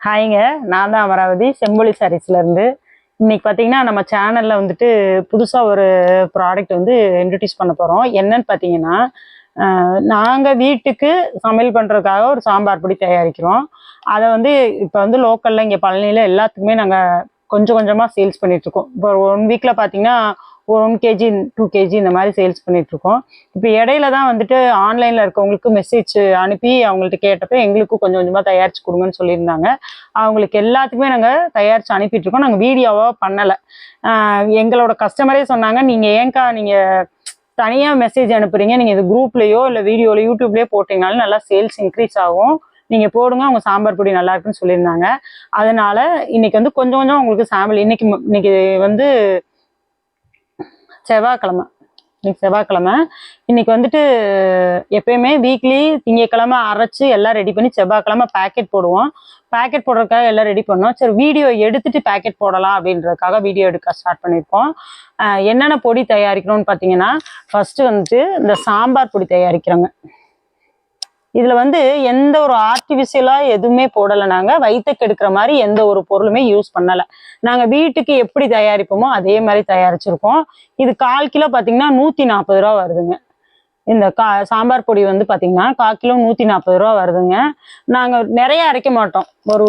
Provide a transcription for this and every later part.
ஹாய்ங்க நான் தான் அமராவதி செம்பொலி சாரீஸ்லேருந்து இன்னைக்கு பார்த்தீங்கன்னா நம்ம சேனலில் வந்துட்டு புதுசாக ஒரு ப்ராடக்ட் வந்து இன்ட்ரடியூஸ் பண்ண போகிறோம் என்னன்னு பார்த்தீங்கன்னா நாங்கள் வீட்டுக்கு சமையல் பண்ணுறதுக்காக ஒரு சாம்பார் பொடி தயாரிக்கிறோம். அதை வந்து இப்போ வந்து லோக்கலில் இங்கே பழனியில் எல்லாத்துக்குமே நாங்கள் கொஞ்சம் கொஞ்சமாக சேல்ஸ் பண்ணிகிட்ருக்கோம் இப்போ ஒன் வீக்கில் பார்த்தீங்கன்னா ஒன் கேஜி டூ கேஜி இந்த மாதிரி சேல்ஸ் பண்ணிகிட்ருக்கோம் இப்போ இடையில தான் வந்துட்டு ஆன்லைனில் இருக்கவங்களுக்கு மெசேஜ் அனுப்பி அவங்கள்ட்ட கேட்டப்போ எங்களுக்கும் கொஞ்சம் கொஞ்சமாக தயாரித்து கொடுங்கன்னு சொல்லியிருந்தாங்க. அவங்களுக்கு எல்லாத்துக்குமே நாங்கள் தயாரித்து அனுப்பிட்டுருக்கோம். நாங்கள் வீடியோவாக பண்ணலை. எங்களோட கஸ்டமரே சொன்னாங்க நீங்கள் ஏன்க்கா நீங்கள் தனியாக மெசேஜ் அனுப்புறீங்க. நீங்கள் இது குரூப்லேயோ இல்லை வீடியோவில் யூடியூப்லேயோ போட்டிங்கனாலும் நல்லா சேல்ஸ் இன்க்ரீஸ் ஆகும். நீங்கள் போடுங்க அவங்க சாம்பார் பொடி நல்லா இருக்குன்னு சொல்லியிருந்தாங்க. அதனால இன்னைக்கு வந்து கொஞ்சம் கொஞ்சம் உங்களுக்கு சாம்பிள் இன்னைக்கு இன்னைக்கு வந்து செவ்வாய்க்கிழமை. இன்னைக்கு செவ்வாய்க்கிழமை. இன்னைக்கு வந்துட்டு எப்பயுமே வீக்லி திங்கக்கிழமை அரைச்சி எல்லாம் ரெடி பண்ணி செவ்வாய்க்கிழமை பேக்கெட் போடுவோம். பேக்கெட் போடுறதுக்காக எல்லாம் ரெடி பண்ணோம். சரி வீடியோ எடுத்துட்டு பேக்கெட் போடலாம் அப்படின்றதுக்காக வீடியோ எடுக்க ஸ்டார்ட் பண்ணியிருக்கோம். என்னென்ன பொடி தயாரிக்கணும்னு பார்த்தீங்கன்னா ஃபர்ஸ்ட் வந்துட்டு இந்த சாம்பார் பொடி தயாரிக்கிறோங்க. இதுல வந்து எந்த ஒரு ஆர்டிபிஷியலா எதுவுமே போடலை. நாங்க வயிற்றுக்கு எடுக்கிற மாதிரி எந்த ஒரு பொருளுமே யூஸ் பண்ணல. நாங்க வீட்டுக்கு எப்படி தயாரிப்போமோ அதே மாதிரி தயாரிச்சிருக்கோம். இது கால் கிலோ பாத்தீங்கன்னா நூத்தி நாற்பது ரூபா வருதுங்க. இந்த கா சாம்பார் பொடி வந்து பார்த்திங்கன்னா கால் கிலோ நூற்றி நாற்பது ரூபா வருதுங்க. நாங்கள் நிறைய அரைக்க மாட்டோம். ஒரு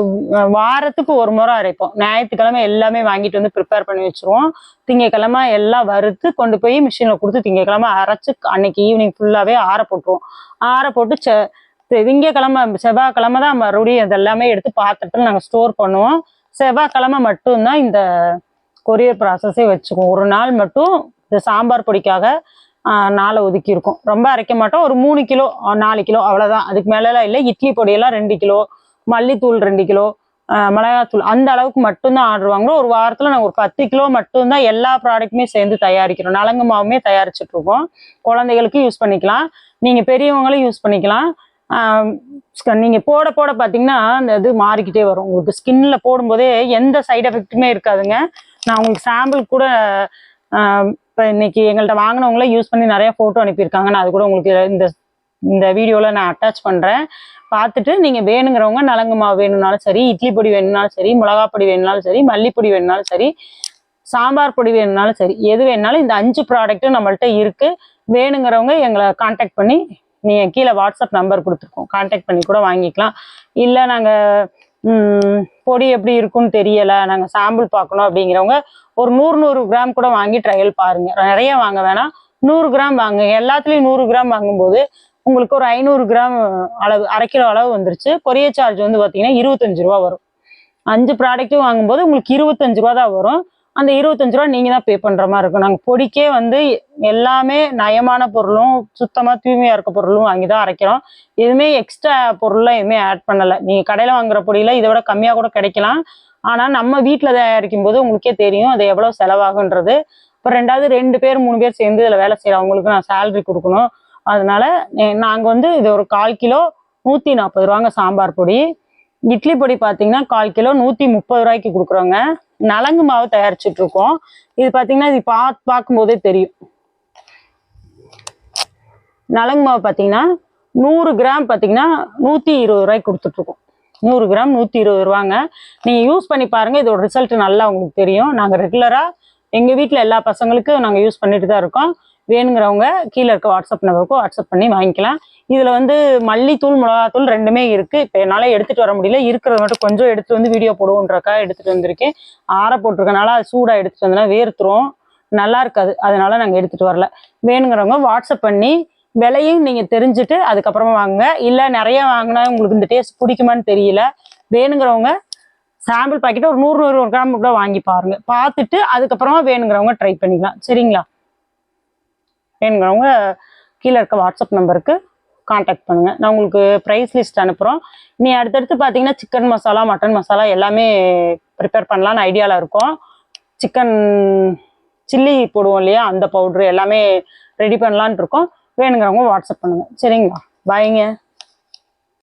வாரத்துக்கு ஒரு முறை அரைப்போம். ஞாயிற்றுக்கிழமை எல்லாமே வாங்கிட்டு வந்து ப்ரிப்பேர் பண்ணி வச்சுருவோம். திங்கக்கிழமை எல்லாம் வறுத்து கொண்டு போய் மிஷினில் கொடுத்து திங்கக்கிழமை அரைச்சி அன்னைக்கு ஈவினிங் ஃபுல்லாகவே ஆற போட்டுருவோம். ஆற போட்டு செ திங்கக்கிழமை செவ்வாய்க்கிழமை தான் மறுபடியும் இதெல்லாமே எடுத்து பாத்திரத்தில் நாங்கள் ஸ்டோர் பண்ணுவோம். செவ்வாய்க்கிழமை மட்டும்தான் இந்த கொரியர் ப்ராசஸே வச்சுக்குவோம். ஒரு நாள் மட்டும் இந்த சாம்பார் பொடிக்காக நாளை ஒதுக்கியிருக்கோம் ரொம்ப அரைக்க மாட்டோம். ஒரு மூணு கிலோ நாலு கிலோ அவ்வளோதான் அதுக்கு மேலெலாம் இல்லை. இட்லி பொடியெல்லாம் ரெண்டு கிலோ மல்லித்தூள் ரெண்டு கிலோ மிளகாத்தூள். அந்த அளவுக்கு மட்டும்தான் ஆர்டர் வாங்குறோம். ஒரு வாரத்தில் நாங்கள் ஒரு பத்து கிலோ மட்டும்தான் எல்லா ப்ராடக்ட்டுமே சேர்ந்து தயாரிக்கிறோம். நலங்கு மாவுமே தயாரிச்சிட்ருக்கோம் குழந்தைகளுக்கும் யூஸ் பண்ணிக்கலாம். நீங்கள் பெரியவங்களும் யூஸ் பண்ணிக்கலாம். நீங்கள் போட போட பார்த்தீங்கன்னா அந்த இது மாறிக்கிட்டே வரும். உங்களுக்கு ஸ்கின்ல போடும்போதே எந்த சைடு எஃபெக்ட்டுமே இருக்காதுங்க. நான் உங்களுக்கு சாம்பிள் கூட இப்போ இன்னைக்கு எங்கள்கிட்ட வாங்கினவங்கள யூஸ் பண்ணி நிறைய ஃபோட்டோ அனுப்பியிருக்காங்க. நான் அது கூட உங்களுக்கு இந்த இந்த வீடியோவில் நான் அட்டாச் பண்ணுறேன் பார்த்துட்டு நீங்கள் வேணுங்கிறவங்க நலங்கு மாவு வேணும்னாலும் சரி இட்லி பொடி வேணும்னாலும் சரி மிளகா பொடி வேணும்னாலும் சரி மல்லிப்பொடி வேணும்னாலும் சரி சாம்பார் பொடி வேணும்னாலும் சரி எது வேணுனாலும் இந்த அஞ்சு ப்ராடக்ட்டும் நம்மள்கிட்ட இருக்குது வேணுங்கிறவங்க எங்களை காண்டாக்ட் பண்ணி நீங்கள் கீழே வாட்ஸ்அப் நம்பர் கொடுத்துருக்கோம். காண்டாக்ட் பண்ணி கூட வாங்கிக்கலாம். இல்லை நாங்கள் பொடி எப்படி இருக்குன்னு தெரியலை. நாங்கள் சாம்பிள் பார்க்கணும் அப்படிங்கிறவங்க ஒரு நூறு நூறு கிராம் கூட வாங்கி ட்ரையல் பாருங்கள் நிறைய வாங்க வேணாம். நூறு கிராம் வாங்க எல்லாத்துலேயும் நூறு கிராம் வாங்கும்போது உங்களுக்கு ஒரு ஐநூறு கிராம் அளவு அரை கிலோ அளவு வந்துருச்சு. கொரியர் சார்ஜ் வந்து பார்த்தீங்கன்னா இருபத்தஞ்சு ரூபா வரும். அஞ்சு ப்ராடக்ட்டும் வாங்கும்போது உங்களுக்கு இருபத்தஞ்சு ரூபா தான் வரும். அந்த இருபத்தஞ்சு ரூபா நீங்கள் தான் பே பண்ணுற மாதிரி இருக்கும். நாங்கள் பொடிக்கே வந்து எல்லாமே நயமான பொருளும் சுத்தமாக தூய்மையாக இருக்க பொருளும் வாங்கி தான் அரைக்கிறோம். எதுவுமே எக்ஸ்ட்ரா பொருள்லாம் எதுவுமே ஆட் பண்ணலை. நீங்கள் கடையில் வாங்குற பொடியில் இதை விட கம்மியாக கூட கிடைக்கலாம். ஆனால் நம்ம வீட்டில் தயாரிக்கும் போது உங்களுக்கே தெரியும் அது எவ்வளோ செலவாகுன்றது. இப்போ ரெண்டாவது ரெண்டு பேர் மூணு பேர் சேர்ந்து இதில் வேலை செய்கிறோம் அவங்களுக்கு நான் சேலரி கொடுக்கணும். அதனால நாங்கள் வந்து இது ஒரு கால் கிலோ நூற்றி நாற்பது ரூபாங்க சாம்பார் பொடி. இட்லி பொடி பார்த்தீங்கன்னா கால் கிலோ நூற்றி முப்பது ரூபாய்க்கு கொடுக்குறோங்க. நலங்கு மாவு தயாரிச்சுட்டு இருக்கோம் இது பார்த்தீங்கன்னா இது பா பார்க்கும்போதே தெரியும். நலங்கு மாவு பார்த்தீங்கன்னா நூறு கிராம் பார்த்தீங்கன்னா நூற்றி இருபது ரூபாய்க்கு கொடுத்துட்ருக்கோம். நூறு கிராம் நூற்றி இருபது ரூபாங்க. நீங்கள் யூஸ் பண்ணி பாருங்கள் இதோட ரிசல்ட் நல்லா உங்களுக்கு தெரியும். நாங்கள் ரெகுலராக எங்கள் வீட்டில் எல்லா பசங்களுக்கும் நாங்கள் யூஸ் பண்ணிட்டு தான் இருக்கோம். வேணுங்கிறவங்க கீழே இருக்க வாட்ஸ்அப் நம்பருக்கு வாட்ஸ்அப் பண்ணி வாங்கிக்கலாம். இதில் வந்து மல்லித்தூள் மிளகாத்தூள் ரெண்டுமே இருக்குது இப்போ என்னால் எடுத்துகிட்டு வர முடியல. இருக்கிறத மட்டும் கொஞ்சம் எடுத்துகிட்டு வந்து வீடியோ போடுவோன்றக்கா எடுத்துகிட்டு வந்திருக்கேன். ஆற போட்டிருக்கனால அது சூடாக எடுத்துகிட்டு வந்தோன்னா வேர்த்துரும். நல்லா இருக்காது. அதனால் நாங்கள் எடுத்துகிட்டு வரல. வேணுங்கிறவங்க வாட்ஸ்அப் பண்ணி விலையும் நீங்கள் தெரிஞ்சுட்டு அதுக்கப்புறமா வாங்குங்க. இல்லை நிறைய வாங்கினா உங்களுக்கு இந்த டேஸ்ட் பிடிக்குமான்னு தெரியல. வேணுங்கிறவங்க சாம்பிள் பாக்கெட் ஒரு நூறு நூறு கிராம் கூட வாங்கி பாருங்க. பார்த்துட்டு அதுக்கப்புறமா வேணுங்கிறவங்க ட்ரை பண்ணிக்கலாம். சரிங்களா? வேணுங்கிறவங்க கீழே இருக்க வாட்ஸ்அப் நம்பருக்கு காண்டாக்ட் பண்ணுங்கள் நான் உங்களுக்கு ப்ரைஸ் லிஸ்ட் அனுப்புகிறோம் நீ அடுத்தடுத்து பார்த்தீங்கன்னா சிக்கன் மசாலா மட்டன் மசாலா எல்லாமே ப்ரிப்பேர் பண்ணலான்னு ஐடியாவில் இருக்கோம். சிக்கன் சில்லி போடுவோம் இல்லையா? அந்த பவுட்ரு எல்லாமே ரெடி பண்ணலான்னு இருக்கோம். வேணுங்கிறவங்க வாட்ஸ்அப் பண்ணுங்கள் சரிங்களா? பாய்ங்க